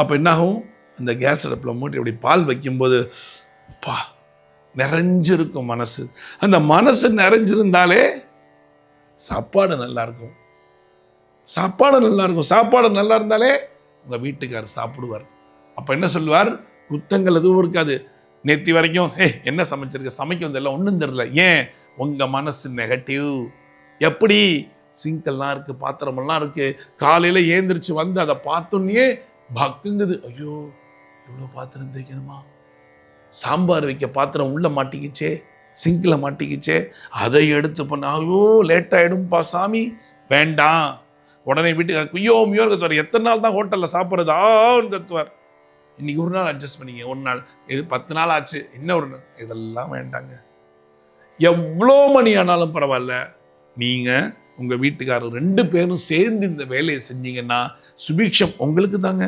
அப்போ என்னாகும்? அந்த கேஸ் அடுப்பில் மூட்டி அப்படி பால் வைக்கும்போது பா நிறைஞ்சிருக்கும் மனசு. அந்த மனசு நிறைஞ்சிருந்தாலே சாப்பாடு நல்லா இருக்கும் சாப்பாடு நல்லா இருக்கும் சாப்பாடு நல்லா இருந்தாலே உங்கள் வீட்டுக்காரர் சாப்பிடுவார். அப்போ என்ன சொல்லுவார்? குத்தங்கள் எதுவும் இருக்காது. நேத்தி வரைக்கும் ஏ என்ன சமைச்சிருக்க? சமைக்க வந்ததில்ல ஒன்றும் தெரில ஏன்? உங்கள் மனசு நெகட்டிவ் எப்படி? சிங்கெல்லாம் இருக்குது பாத்திரமெல்லாம் இருக்குது காலையில் ஏந்திரிச்சு வந்து அதை பார்த்தோன்னே பக்குங்குது. ஐயோ இவ்வளோ பாத்திரம் தேய்க்கணுமா? சாம்பார் வைக்க பாத்திரம் உள்ளே மாட்டிக்கிச்சே சிங்கில் மாட்டிக்கிச்சே அதை எடுத்து பண்ண ஐயோ லேட் ஆகிடும்பா சாமி. வேண்டாம். உடனே வீட்டுக்கு குய்யோ மியோ கத்துவார். எத்தனை நாள் தான் ஹோட்டலில் சாப்பிட்றது ஆன்னு கத்துவார். இன்றைக்கி ஒரு நாள் அட்ஜஸ்ட் பண்ணிங்க ஒரு நாள் இது பத்து நாள் ஆச்சு இன்னும் ஒரு நாள். இதெல்லாம் வேண்டாங்க. எவ்வளோ மணி ஆனாலும் பரவாயில்ல. நீங்கள் உங்கள் வீட்டுக்காரர் ரெண்டு பேரும் சேர்ந்து இந்த வேலையை செஞ்சீங்கன்னா சுபிக்ஷம் உங்களுக்கு தாங்க.